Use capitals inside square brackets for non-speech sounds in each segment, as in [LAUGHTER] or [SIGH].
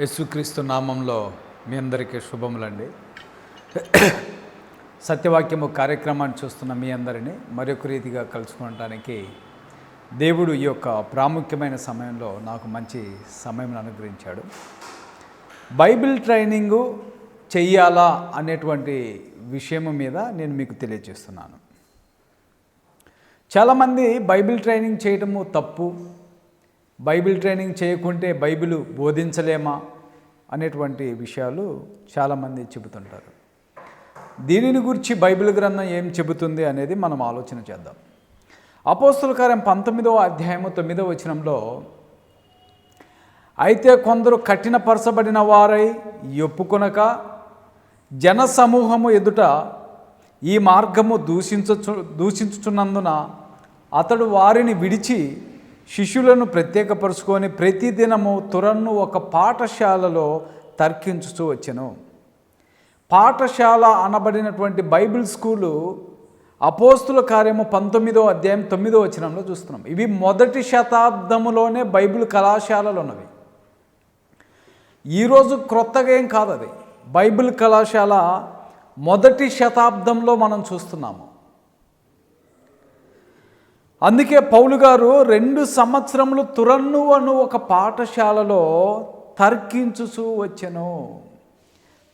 యేసుక్రీస్తు నామంలో మీ అందరికీ శుభములండి. [COUGHS] సత్యవాక్యము కార్యక్రమాన్ని చూస్తున్న మీ అందరినీ మరొక రీతిగా కలుసుకోవడానికి దేవుడు ఈ యొక్క ప్రాముఖ్యమైన సమయంలో నాకు మంచి సమయం అనుగ్రహించాడు. బైబిల్ ట్రైనింగు చెయ్యాలా అనేటువంటి విషయం మీద నేను మీకు తెలియజేస్తున్నాను. చాలామంది బైబిల్ ట్రైనింగ్ చేయటము తప్పు బైబిల్ ట్రైనింగ్ చేయకుంటే బైబిల్ బోధించలేమా అనేటువంటి విషయాలు చాలామంది చెబుతుంటారు. దీనిని గురించి బైబిల్ గ్రంథం ఏం చెబుతుంది అనేది మనం ఆలోచన చేద్దాం. అపోస్తుల కార్యం పంతొమ్మిదవ అధ్యాయము తొమ్మిదవ వచనంలో అయితే కొందరు కఠినపరచబడిన వారై ఒప్పుకొనక జన సమూహము ఎదుట ఈ మార్గము దూషించు దూషించుచున్నందున అతడు వారిని విడిచి శిష్యులను ప్రత్యేకపరుచుకొని ప్రతిదినము తురన్ను ఒక పాఠశాలలో తర్కించుతూ వచ్చెను. పాఠశాల అనబడినటువంటి బైబిల్ స్కూలు అపోస్తుల కార్యము పంతొమ్మిదో అధ్యాయం తొమ్మిదో వచనంలో చూస్తున్నాం. ఇవి మొదటి శతాబ్దములోనే బైబిల్ కళాశాలలు ఉన్నవి ఈరోజు క్రొత్తగా ఏం కాదు అది బైబిల్ కళాశాల మొదటి శతాబ్దంలో మనం చూస్తున్నాము. అందుకే పౌలు గారు రెండు సంవత్సరములు తురన్ను అను ఒక పాఠశాలలో తర్కించుచూ వచ్చెను.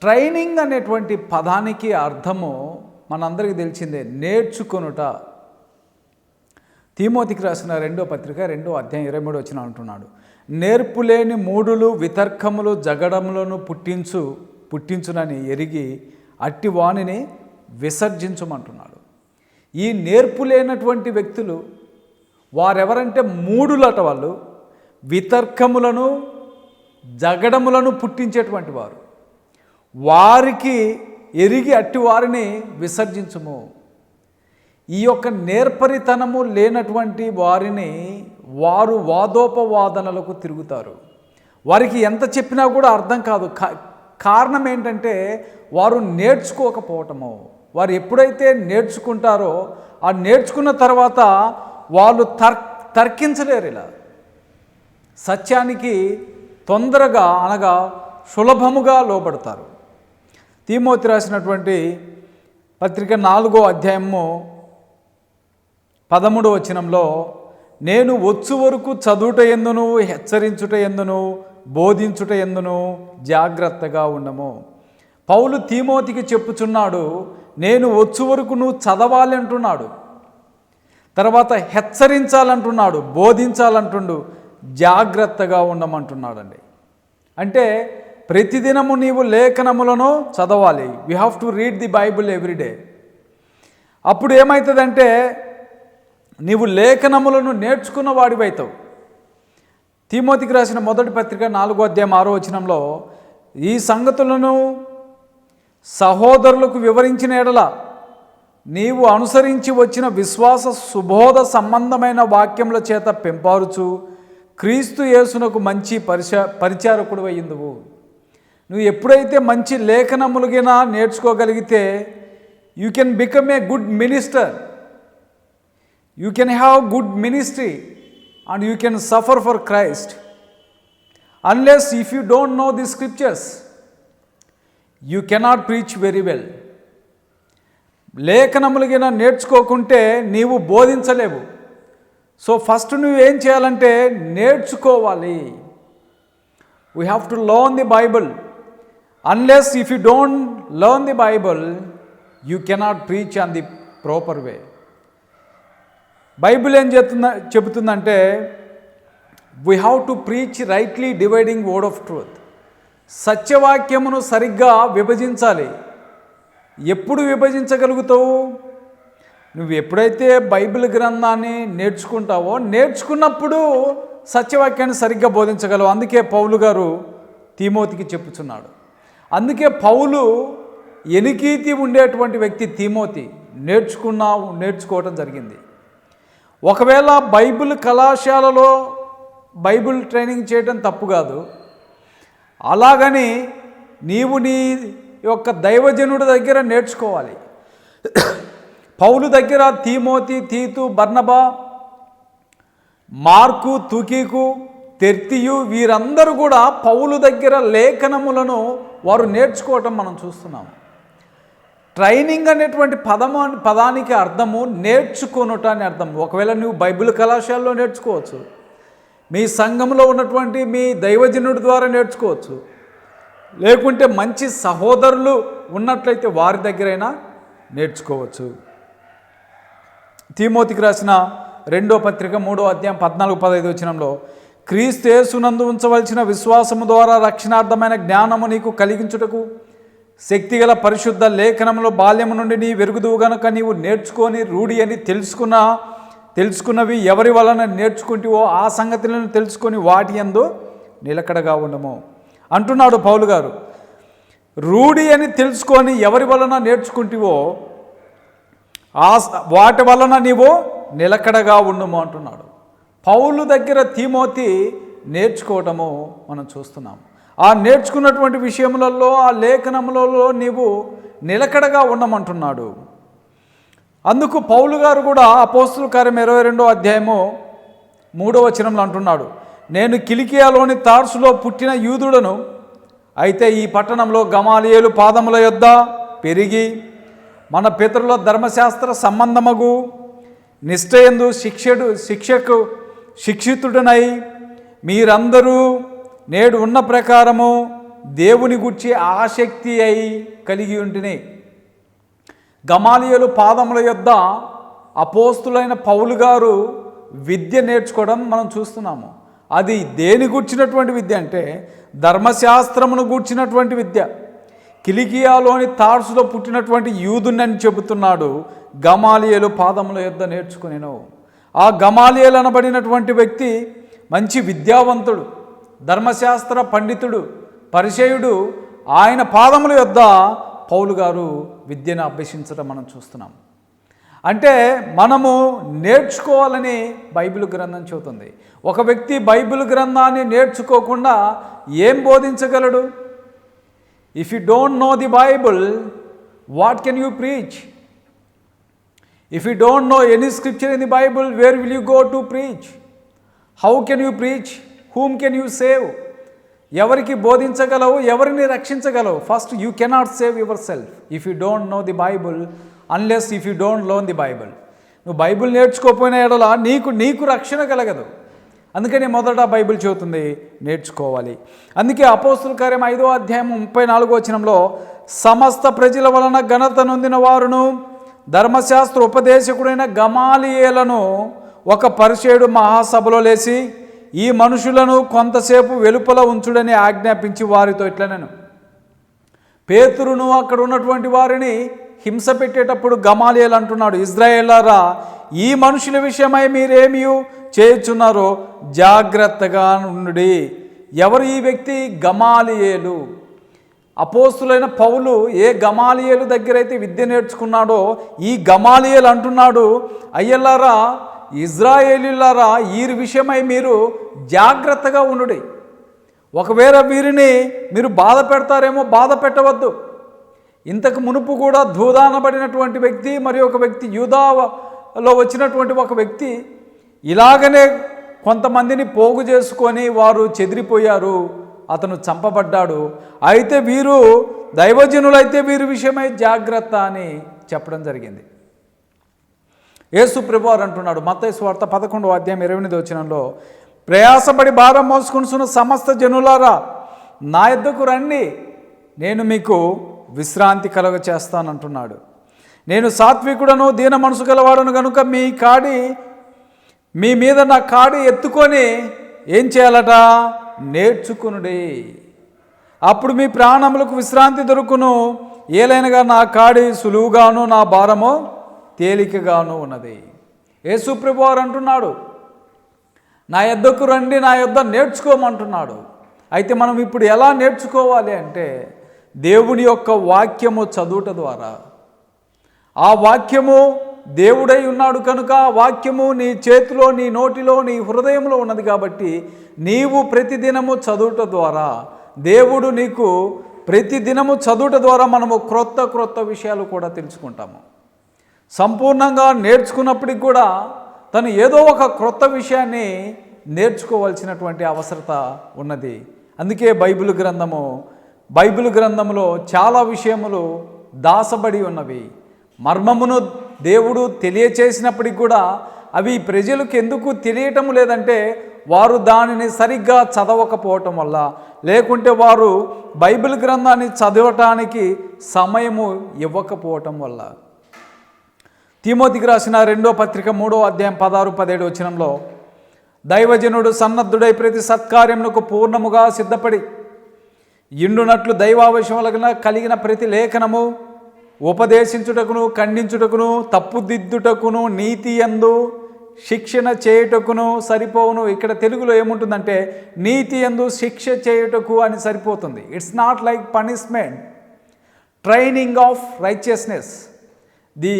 ట్రైనింగ్ అనేటువంటి పదానికి అర్థము మనందరికీ తెలిసిందే నేర్చుకొనుట. తీమోతికి రాసిన రెండో పత్రిక రెండో అధ్యాయం ఇరవై మూడు వచ్చిన అంటున్నాడు నేర్పులేని మూడులు వితర్కములు జగడములను పుట్టించు పుట్టించునని ఎరిగి అట్టి వాణిని విసర్జించమంటున్నాడు. ఈ నేర్పులేనటువంటి వ్యక్తులు వారెవరంటే మూడులట వాళ్ళు. వితర్కములను జగడములను పుట్టించేటువంటి వారు. వారికి ఎరిగి అట్టి వారిని విసర్జించము. ఈ యొక్క నేర్పరితనము లేనటువంటి వారిని వారు వాదోపవాదనలకు తిరుగుతారు. వారికి ఎంత చెప్పినా కూడా అర్థం కాదు. కారణం ఏంటంటే వారు నేర్చుకోకపోవటము. వారు ఎప్పుడైతే నేర్చుకుంటారో ఆ నేర్చుకున్న తర్వాత వాళ్ళు తర్ తర్కించలేరు ఇలా. సత్యానికి తొందరగా అనగా సులభముగా లోబడతారు. తీమోతి రాసినటువంటి పత్రిక నాలుగో అధ్యాయము పదమూడు వచనంలో నేను వచ్చు వరకు చదువుట ఎందును హెచ్చరించుట ఎందును బోధించుట ఎందును జాగ్రత్తగా ఉండము. పౌలు తీమోతికి చెప్పుచున్నాడు నేను వచ్చు వరకు నువ్వు చదవాలి అంటున్నాడు. తర్వాత హెచ్చరించాలంటున్నాడు బోధించాలంటుండు జాగ్రత్తగా ఉండమంటున్నాడండి. అంటే ప్రతిదినము నీవు లేఖనములను చదవాలి. You have to read the Bible everyday అప్పుడు ఏమవుతుందంటే నీవు లేఖనములను నేర్చుకున్న వాడివైతావు. తీమోతికి రాసిన మొదటి పత్రిక నాలుగో అధ్యాయం ఆరో వచనంలో ఈ సంగతులను సహోదరులకు వివరించిన ఎడల నీవు అనుసరించి వచ్చిన విశ్వాస సుబోధ సంబంధమైన వాక్యముల చేత పెంపారుచు. క్రీస్తు యేసునకు మంచి పరిచ పరిచారకుడు అయ్యిందువు. నువ్వు ఎప్పుడైతే మంచి లేఖనములుగినా నేర్చుకోగలిగితే you can become a good minister you can have good ministry and you can suffer for Christ unless if you don't know the scriptures you cannot preach very well లేఖనములుగిన నేర్చుకోకుంటే నీవు బోధించలేవు. సో ఫస్ట్ నువ్వు ఏం చేయాలంటే నేర్చుకోవాలి. We have to learn the Bible unless if you don't learn the Bible you cannot preach on the proper way Bible ఏం చెప్తుంద చెబుతుందంటే we have to preach rightly dividing word of truth సత్యవాక్యమును సరిగ్గా విభజించాలి. ఎప్పుడు విభజించగలుగుతావు? నువ్వు ఎప్పుడైతే బైబిల్ గ్రంథాన్ని నేర్చుకుంటావో నేర్చుకున్నప్పుడు సత్యవాక్యాన్ని సరిగ్గా బోధించగలవు. అందుకే పౌలు గారు తీమోతికి చెప్పుచున్నాడు. అందుకే పౌలు ఎనికీతి ఉండేటువంటి వ్యక్తి తీమోతి నేర్చుకున్నా నేర్చుకోవటం జరిగింది. ఒకవేళ బైబిల్ కళాశాలలో బైబిల్ ట్రైనింగ్ చేయడం తప్పు కాదు. అలాగని నీవు నీ యొక్క దైవజనుడి దగ్గర నేర్చుకోవాలి. పౌలు దగ్గర తీమోతి తీతు బర్ణబా మార్కు తుకీకు తెర్తియు వీరందరూ కూడా పౌలు దగ్గర లేఖనములను వారు నేర్చుకోవటం మనం చూస్తున్నాం. ట్రైనింగ్ అనేటువంటి పదము పదానికి అర్థము నేర్చుకొనుట అని అర్థం. ఒకవేళ నువ్వు బైబిల్ కళాశాలలో నేర్చుకోవచ్చు. మీ సంఘంలో ఉన్నటువంటి మీ దైవజనుడి ద్వారా నేర్చుకోవచ్చు. లేకుంటే మంచి సహోదరులు ఉన్నట్లయితే వారి దగ్గరైనా నేర్చుకోవచ్చు. తీమోతికి రాసిన రెండో పత్రిక మూడో అధ్యాయం పద్నాలుగు పదహైదు వచనంలో క్రీస్తేసునందు ఉంచవలసిన విశ్వాసము ద్వారా రక్షణార్థమైన జ్ఞానము నీకు కలిగించుటకు శక్తిగల పరిశుద్ధ లేఖనములో బాల్యము నుండి నీ వెరుగుదువు గనుక నీవు నేర్చుకొని రూఢి అని తెలుసుకున్న తెలుసుకున్నవి ఎవరి వలన నేర్చుకుంటేవో ఆ సంగతులను తెలుసుకొని వాటి యందు నిలకడగా ఉండము. అంటున్నాడు పౌలు గారు రూఢి అని తెలుసుకొని ఎవరి వలన నేర్చుకుంటివో ఆ వాటి వలన నీవు నిలకడగా ఉండుము అంటున్నాడు. పౌలు దగ్గర తీమోతి నేర్చుకోవటము మనం చూస్తున్నాం ఆ నేర్చుకున్నటువంటి విషయములలో ఆ లేఖనములలో నీవు నిలకడగా ఉండమంటున్నాడు. అందుకు పౌలు గారు కూడా అపోస్తుల కార్యం ఇరవై రెండో అధ్యాయము మూడో వచనంలో అంటున్నాడు. నేను కిలికియాలోని తార్సులో పుట్టిన యూదుడను అయితే ఈ పట్టణంలో గమాలియేలు పాదముల యొద్ద పెరిగి మన పితరుల ధర్మశాస్త్ర సంబంధమగు నిష్ఠయందు శిక్షడు శిక్షకు శిక్షితుడనై మీరందరూ నేడు ఉన్న ప్రకారము దేవుని గుర్చి ఆసక్తి అయి కలిగి ఉంటిని. గమాలియలు పాదముల యొద్ద అపోస్తులైన పౌలు గారు విద్య నేర్చుకోవడం మనం చూస్తున్నాము. అది దేని గూర్చినటువంటి విద్య అంటే ధర్మశాస్త్రమును గూర్చినటువంటి విద్య. కిలికియాలోని తార్సులో పుట్టినటువంటి యూదునని చెబుతున్నాడు గమాలియలు పాదముల యొద్ద నేర్చుకునేను. ఆ గమాలియలు అనబడినటువంటి వ్యక్తి మంచి విద్యావంతుడు ధర్మశాస్త్ర పండితుడు పరిచయుడు. ఆయన పాదముల యొద్ద పౌలు గారు విద్యను అభ్యసించడం మనం చూస్తున్నాం. అంటే మనము నేర్చుకోవాలని బైబిల్ గ్రంథం చెబుతుంది. ఒక వ్యక్తి బైబిల్ గ్రంథాన్ని నేర్చుకోకుండా ఏం బోధించగలడు? If you don't know the Bible what can you preach if you don't know any scripture in the Bible where will you go to preach how can you preach whom can you save ఎవరికి బోధించగలవు? ఎవరిని రక్షించగలవు? First you cannot save yourself if you don't know the Bible unless if you don't learn the Bible నువ్వు Bible నేర్చుకోకపోయిన ఎడలా నీకు నీకు రక్షణ కలగదు. అందుకనే మొదట బైబిల్ చెబుతుంది నేర్చుకోవాలి. అందుకే అపోస్తుల కార్యం ఐదో అధ్యాయం ముప్పై నాలుగో వచనంలో సమస్త ప్రజల వలన ఘనత నొందిన వారును ధర్మశాస్త్ర ఉపదేశకుడైన గమాలియేలను ఒక పరిచయుడు మహాసభలో లేచి ఈ మనుషులను కొంతసేపు వెలుపల ఉంచుడని ఆజ్ఞాపించి వారితో ఇట్లా నేను పేతురును అక్కడ ఉన్నటువంటి వారిని హింస పెట్టేటప్పుడు గమాలియల్ అంటున్నాడు ఇజ్రాయేలారా ఈ మనుషుల విషయమై మీరేమి చేయుచున్నారో జాగ్రత్తగా ఉండి ఎవరు ఈ వ్యక్తి? గమాలియేలు. అపోస్తులైన పౌలు ఏ గమాలియేలు దగ్గర అయితే విద్య నేర్చుకున్నాడో ఈ గమాలియేలు అంటున్నాడు అయ్యల్లారా ఇజ్రాయేలీలారా ఈ విషయమై మీరు జాగ్రత్తగా ఉండుడి. ఒకవేళ వీరిని మీరు బాధ పెడతారేమో బాధ పెట్టవద్దు. ఇంతకు మునుపు కూడా ధూదానబడినటువంటి వ్యక్తి మరి ఒక వ్యక్తి యూదాలో వచ్చినటువంటి ఒక వ్యక్తి ఇలాగనే కొంతమందిని పోగు చేసుకొని వారు చెదిరిపోయారు అతను చంపబడ్డాడు. అయితే వీరు దైవజనులైతే వీరి విషయమై జాగ్రత్త అని చెప్పడం జరిగింది. యేసు ప్రభువారు అంటున్నాడు మత్తయి వార్త పదకొండవ అధ్యాయం ఇరవై ఎనిమిది వచ్చినంలో ప్రయాసపడి భారం మోసుకుంటున్న సమస్త జనులారా నా యొద్దకు రండి నేను మీకు విశ్రాంతి కలుగ చేస్తానంటున్నాడు నేను సాత్వికుడను దీన మనసు గలవాడను కనుక మీ కాడి మీ మీద నా కాడి ఎత్తుకొని ఏం చేయాలట? నేర్చుకునుడి. అప్పుడు మీ ప్రాణములకు విశ్రాంతి దొరుకును. ఏలైనగా నా కాడి సులువుగాను నా భారము తేలికగాను ఉన్నది. యేసుప్రభు వారు అంటున్నాడు నా యొద్దకు రండి నా యొద్ద నేర్చుకోమంటున్నాడు. అయితే మనం ఇప్పుడు ఎలా నేర్చుకోవాలి అంటే దేవుని యొక్క వాక్యము చదువుట ద్వారా. ఆ వాక్యము దేవుడై ఉన్నాడు కనుక ఆ వాక్యము నీ చేతిలో నీ నోటిలో నీ హృదయంలో ఉన్నది కాబట్టి నీవు ప్రతిదినము చదువుట ద్వారా దేవుడు నీకు ప్రతిదినము చదువుట ద్వారా మనము క్రొత్త క్రొత్త విషయాలు కూడా తెలుసుకుంటాము. సంపూర్ణంగా నేర్చుకున్నప్పటికి కూడా తను ఏదో ఒక క్రొత్త విషయాన్ని నేర్చుకోవాల్సినటువంటి అవసరత ఉన్నది. అందుకే బైబిల్ గ్రంథము బైబిల్ గ్రంథంలో చాలా విషయములు దాసబడి ఉన్నవి. మర్మమును దేవుడు తెలియచేసినప్పటికి కూడా అవి ప్రజలకు ఎందుకు తెలియటం లేదంటే వారు దానిని సరిగ్గా చదవకపోవటం వల్ల. లేకుంటే వారు బైబిల్ గ్రంథాన్ని చదవటానికి సమయము ఇవ్వకపోవటం వల్ల. తిమోతికి రాసిన రెండో పత్రిక మూడో అధ్యాయం పదహారు పదిహేడు వచనంలో దైవజనుడు సన్నద్ధుడై ప్రతి సత్కార్యమునకు పూర్ణముగా సిద్ధపడి ఇండునట్లు దైవావశ్యములగిన కలిగిన ప్రతి లేఖనము ఉపదేశించుటకును ఖండించుటకును తప్పుదిద్దుటకును నీతి ఎందు శిక్షణ చేయుటకును సరిపోవును. ఇక్కడ తెలుగులో ఏముంటుందంటే నీతి ఎందు శిక్ష చేయుటకు అని సరిపోతుంది. It's not like punishment training of righteousness the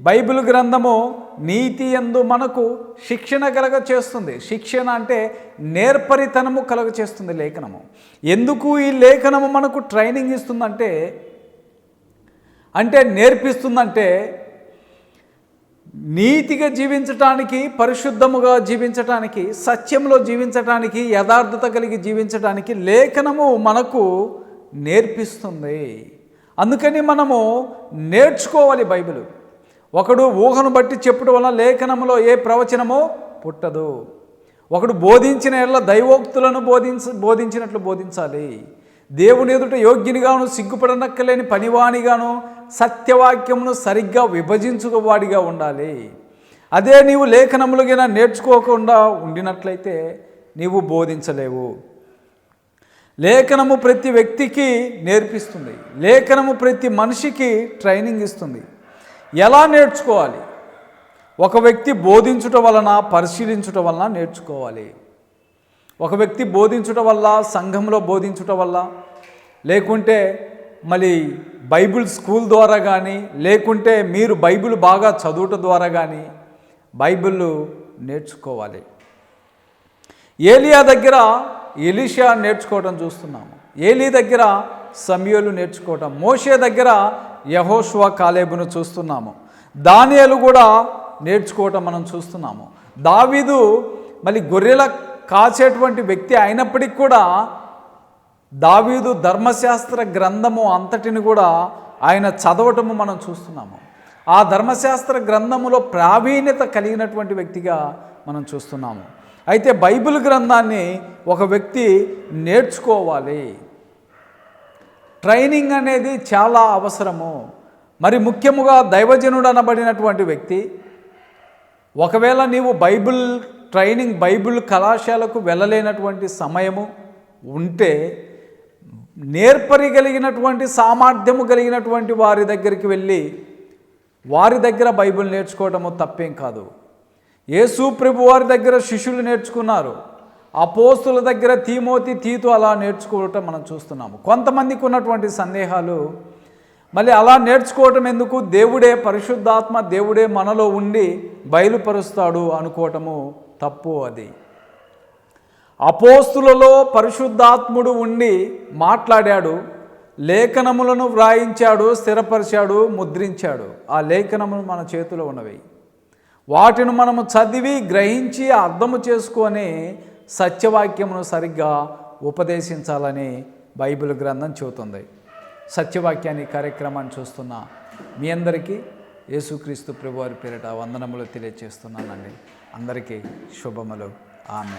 Bible గ్రంథము నీతి ఎందు మనకు శిక్షణ కలగ చేస్తుంది శిక్షణ అంటే నేర్పరితనము కలగ చేస్తుంది లేఖనము. ఎందుకు ఈ లేఖనము మనకు ట్రైనింగ్ ఇస్తుందంటే అంటే నేర్పిస్తుందంటే నీతిగా జీవించటానికి పరిశుద్ధముగా జీవించటానికి సత్యంలో జీవించటానికి యథార్థత కలిగి జీవించటానికి లేఖనము మనకు నేర్పిస్తుంది. అందుకని మనము నేర్చుకోవాలి బైబిల్. ఒకడు ఊహను బట్టి చెప్పుడు వలన లేఖనములో ఏ ప్రవచనమో పుట్టదు. ఒకడు బోధించిన ఎల్ల దైవోక్తులను బోధించ బోధించినట్లు బోధించాలి. దేవుని ఎదుట యోగ్యునిగాను సిగ్గుపడనక్కలేని పనివానిగాను సత్యవాక్యమును సరిగ్గా విభజించుకోవాడిగా ఉండాలి. అదే నీవు లేఖనములుగా నేర్చుకోకుండా ఉండినట్లయితే నీవు బోధించలేవు. లేఖనము ప్రతి వ్యక్తికి నేర్పిస్తుంది. లేఖనము ప్రతి మనిషికి ట్రైనింగ్ ఇస్తుంది. ఎలా నేర్చుకోవాలి? ఒక వ్యక్తి బోధించుట వలన పరిశీలించుట వలన నేర్చుకోవాలి. ఒక వ్యక్తి బోధించుట వల్ల సంఘంలో బోధించుట వల్ల లేకుంటే మళ్ళీ బైబిల్ స్కూల్ ద్వారా కానీ లేకుంటే మీరు బైబిల్ బాగా చదువుట ద్వారా కానీ బైబిల్ నేర్చుకోవాలి. ఏలియా దగ్గర ఎలిషియా నేర్చుకోవడం చూస్తున్నాము. ఏలీ దగ్గర సమయలు నేర్చుకోవటం. మోషే దగ్గర యహోషువ కాలేబును చూస్తున్నాము. దానియలు కూడా నేర్చుకోవటం మనం చూస్తున్నాము. దావీదు మళ్ళీ గొర్రెల కాచేటువంటి వ్యక్తి అయినప్పటికీ కూడా దావీదు ధర్మశాస్త్ర గ్రంథము అంతటిని కూడా ఆయన చదవటము మనం చూస్తున్నాము. ఆ ధర్మశాస్త్ర గ్రంథములో ప్రావీణ్యత కలిగినటువంటి వ్యక్తిగా మనం చూస్తున్నాము. అయితే బైబిల్ గ్రంథాన్ని ఒక వ్యక్తి నేర్చుకోవాలి. ట్రైనింగ్ అనేది చాలా అవసరము. మరి ముఖ్యముగా దైవజనుడు అనబడినటువంటి వ్యక్తి ఒకవేళ నీవు బైబిల్ ట్రైనింగ్ బైబిల్ కళాశాలకు వెళ్ళలేనటువంటి సమయము ఉంటే నేర్పరిగలిగినటువంటి సామర్థ్యము కలిగినటువంటి వారి దగ్గరికి వెళ్ళి వారి దగ్గర బైబిల్ నేర్చుకోవటము తప్పేం కాదు. యేసు ప్రభు వారి దగ్గర శిష్యులు నేర్చుకున్నారు. అపోస్తుల దగ్గర తీమోతి తీతు అలా నేర్చుకోవటం మనం చూస్తున్నాము. కొంతమందికి ఉన్నటువంటి సందేహాలు మళ్ళీ అలా నేర్చుకోవటం ఎందుకు? దేవుడే పరిశుద్ధాత్మ దేవుడే మనలో ఉండి బయలుపరుస్తాడు అనుకోవటము తప్పు అది. అపోస్తులలో పరిశుద్ధాత్ముడు ఉండి మాట్లాడాడు లేఖనములను వ్రాయించాడు స్థిరపరిచాడు ముద్రించాడు. ఆ లేఖనములు మన చేతిలో ఉన్నవి. వాటిని మనము చదివి గ్రహించి అర్థము చేసుకొని సత్యవాక్యమును సరిగ్గా ఉపదేశించాలని బైబిల్ గ్రంథం చెబుతుంది. సత్యవాక్యాన్ని కార్యక్రమాన్ని చూస్తున్న మీ అందరికీ యేసుక్రీస్తు ప్రభువారి పేరిట వందనములు తెలియజేస్తున్నానండి అందరికీ శుభములు. ఆమె